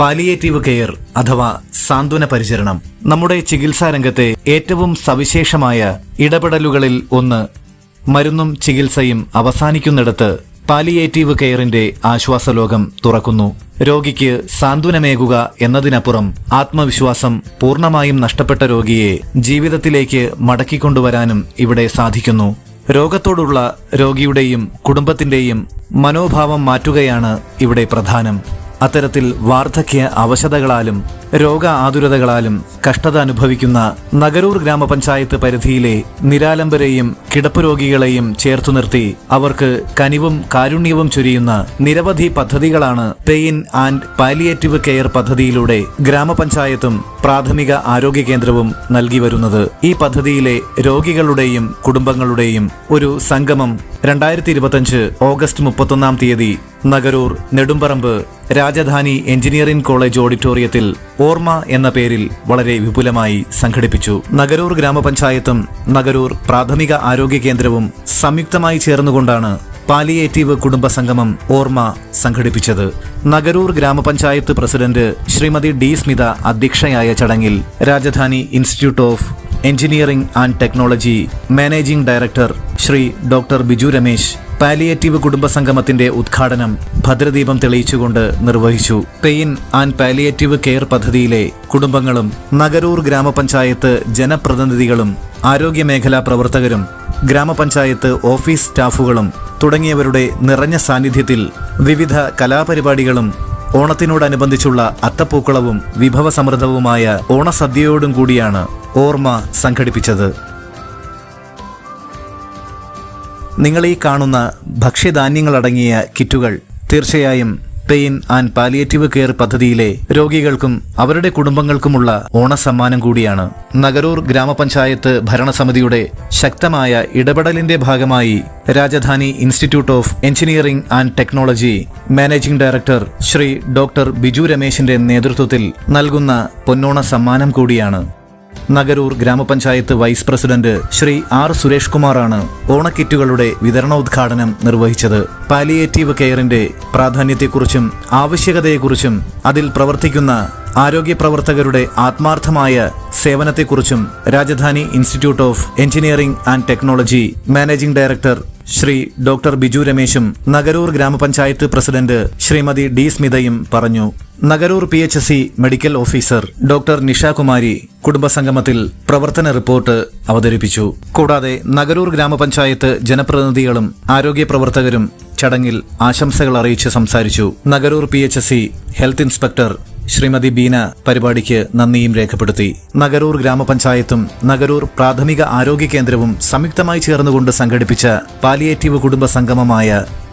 Palliative care അഥവാ സാന്ത്വന പരിചരണം നമ്മുടെ ചികിത്സാ രംഗത്തെ ഏറ്റവും സവിശേഷമായ ഇടപെടലുകളിൽ ഒന്ന്. മരുന്നും ചികിത്സയും അവസാനിക്കുന്നിടത്ത് പാലിയേറ്റീവ് കെയറിന്റെ ആശ്വാസലോകം തുറക്കുന്നു. രോഗിക്ക് സാന്ത്വനമേകുക എന്നതിനപ്പുറം ആത്മവിശ്വാസം പൂർണമായും നഷ്ടപ്പെട്ട രോഗിയെ ജീവിതത്തിലേക്ക് മടക്കിക്കൊണ്ടുവരാനും ഇവിടെ സാധിക്കുന്നു. രോഗത്തോടുള്ള രോഗിയുടെയും കുടുംബത്തിന്റെയും മനോഭാവം മാറ്റുകയാണ് ഇവിടെ പ്രധാനം. അത്തരത്തിൽ വാർദ്ധക്യ അവശതകളാലും രോഗ ആതുരതകളാലും കഷ്ടത അനുഭവിക്കുന്ന നഗരൂർ ഗ്രാമപഞ്ചായത്ത് പരിധിയിലെ നിരാലംബരെയും കിടപ്പ് രോഗികളെയും ചേർത്തു നിർത്തി അവർക്ക് കനിവും കാരുണ്യവും ചൊരിയുന്ന നിരവധി പദ്ധതികളാണ് പെയിൻ ആൻഡ് പാലിയേറ്റീവ് കെയർ പദ്ധതിയിലൂടെ ഗ്രാമപഞ്ചായത്തും പ്രാഥമിക ആരോഗ്യ കേന്ദ്രവും നൽകി വരുന്നത്. ഈ പദ്ധതിയിലെ രോഗികളുടെയും കുടുംബങ്ങളുടെയും ഒരു സംഗമം രണ്ടായിരത്തി ഇരുപത്തഞ്ച് ഓഗസ്റ്റ് മുപ്പത്തൊന്നാം തീയതി നഗരൂർ നെടുമ്പറമ്പ് രാജധാനി എഞ്ചിനീയറിംഗ് കോളേജ് ഓഡിറ്റോറിയത്തിൽ ഓർമ്മ എന്ന പേരിൽ വളരെ വിപുലമായി സംഘടിപ്പിച്ചു. നഗരൂർ ഗ്രാമപഞ്ചായത്തും നഗരൂർ പ്രാഥമിക ആരോഗ്യ കേന്ദ്രവും സംയുക്തമായി ചേർന്നുകൊണ്ടാണ് പാലിയേറ്റീവ് കുടുംബ സംഗമം ഓർമ്മ സംഘടിപ്പിച്ചത്. നഗരൂർ ഗ്രാമപഞ്ചായത്ത് പ്രസിഡന്റ് ശ്രീമതി ഡി. സ്മിത അധ്യക്ഷയായ ചടങ്ങിൽ Rajadhani institute of engineering and technology managing director Shri doctor Biju Ramesh palliative കുടുംബ സംഗമത്തിന്റെ ഉദ്ഘാടനം ഭദ്രദീപം തെളിയിച്ചുകൊണ്ട് നിർവഹിച്ചു. പെയിൻ ആൻഡ് പാലിയേറ്റീവ് കെയർ പദ്ധതിയിലെ കുടുംബങ്ങളും നഗരൂർ ഗ്രാമപഞ്ചായത്ത് ജനപ്രതിനിധികളും ആരോഗ്യമേഖലാ പ്രവർത്തകരും ഗ്രാമപഞ്ചായത്ത് ഓഫീസ് സ്റ്റാഫുകളും തുടങ്ങിയവരുടെ നിറഞ്ഞ സാന്നിധ്യത്തിൽ വിവിധ കലാപരിപാടികളും ഓണത്തിനോടനുബന്ധിച്ചുള്ള അത്തപ്പൂക്കളവും വിഭവസമൃദ്ധവുമായ ഓണസദ്യയോടും കൂടിയാണ് ഓർമ്മ സംഘടിപ്പിച്ചത്. നിങ്ങൾ ഈ കാണുന്ന ഭക്ഷ്യധാന്യങ്ങളടങ്ങിയ കിറ്റുകൾ തീർച്ചയായും പെയിൻ ആൻഡ് പാലിയേറ്റീവ് കെയർ പദ്ധതിയിലെ രോഗികൾക്കും അവരുടെ കുടുംബങ്ങൾക്കുമുള്ള ഓണസമ്മാനം കൂടിയാണ്. നഗരൂർ ഗ്രാമപഞ്ചായത്ത് ഭരണസമിതിയുടെ ശക്തമായ ഇടപെടലിന്റെ ഭാഗമായി Rajadhani institute of engineering and technology managing director Shri doctor Biju രമേശിന്റെ നേതൃത്വത്തിൽ നൽകുന്ന പൊന്നോണ സമ്മാനം കൂടിയാണ്. നഗരൂർ ഗ്രാമപഞ്ചായത്ത് vice president Shri R Suresh കുമാറാണ് ഓണക്കിറ്റുകളുടെ വിതരണോദ്ഘാടനം നിർവഹിച്ചത്. പാലിയേറ്റീവ് കെയറിന്റെ പ്രാധാന്യത്തെക്കുറിച്ചും ആവശ്യകതയെക്കുറിച്ചും അതിൽ പ്രവർത്തിക്കുന്ന ആരോഗ്യ പ്രവർത്തകരുടെ ആത്മാർത്ഥമായ സേവനത്തെക്കുറിച്ചും Rajadhani institute of engineering and technology managing director Shri doctor Biju രമേശും Nagaroor ഗ്രാമപഞ്ചായത്ത് പ്രസിഡന്റ് ശ്രീമതി ഡി സ്മിതയും പറഞ്ഞു. Nagaroor P H C medical officer doctor Nishakumari കുടുംബസംഗമത്തിൽ പ്രവർത്തന റിപ്പോർട്ട് അവതരിപ്പിച്ചു. കൂടാതെ നഗരൂർ ഗ്രാമപഞ്ചായത്ത് ജനപ്രതിനിധികളും ആരോഗ്യ പ്രവർത്തകരും ചടങ്ങിൽ ആശംസകൾ അറിയിച്ച് സംസാരിച്ചു. Nagaroor P health inspector Shrimati Beena പരിപാടിക്ക് നന്ദിയും രേഖപ്പെടുത്തി. നഗരൂർ ഗ്രാമപഞ്ചായത്തും നഗരൂർ പ്രാഥമിക ആരോഗ്യ കേന്ദ്രവും സംയുക്തമായി ചേർന്നുകൊണ്ട് സംഘടിപ്പിച്ച പാലിയേറ്റീവ് കുടുംബ സംഗമമായ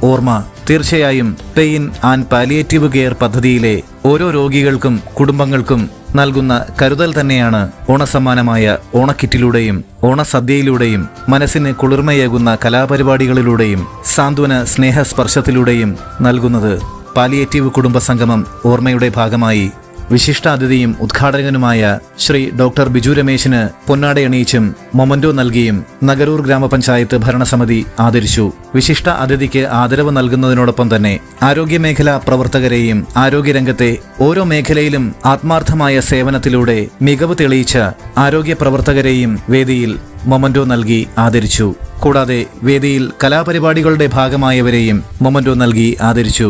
ഓർമ്മ തീർച്ചയായും പെയിൻ ആൻഡ് പാലിയേറ്റീവ് കെയർ പദ്ധതിയിലെ ഓരോ രോഗികൾക്കും കുടുംബങ്ങൾക്കും നൽകുന്ന കരുതൽ തന്നെയാണ് ഓണസമ്മാനമായ ഓണക്കിറ്റിലൂടെയും ഓണസദ്യയിലൂടെയും മനസ്സിന് കുളിർമയേകുന്ന കലാപരിപാടികളിലൂടെയും സാന്ത്വന സ്നേഹസ്പർശത്തിലൂടെയും നൽകുന്നത്. പാലിയേറ്റീവ് കുടുംബ സംഗമം ഓർമ്മയുടെ ഭാഗമായി വിശിഷ്ടാതിഥിയും ഉദ്ഘാടകനുമായ ശ്രീ ഡോക്ടർ ബിജു രമേശിന് പൊന്നാടയണിയിച്ചും മൊമന്റോ നൽകിയും നഗരൂർ ഗ്രാമപഞ്ചായത്ത് ഭരണസമിതി ആദരിച്ചു. വിശിഷ്ട അതിഥിക്ക് ആദരവ് നൽകുന്നതിനോടൊപ്പം തന്നെ ആരോഗ്യമേഖലാ പ്രവർത്തകരെയും ആരോഗ്യരംഗത്തെ ഓരോ മേഖലയിലും ആത്മാർത്ഥമായ സേവനത്തിലൂടെ മികവ് തെളിയിച്ച ആരോഗ്യ പ്രവർത്തകരെയും വേദിയിൽ മൊമന്റോ നൽകി ആദരിച്ചു. കൂടാതെ വേദിയിൽ കലാപരിപാടികളുടെ ഭാഗമായവരെയും മൊമന്റോ നൽകി ആദരിച്ചു.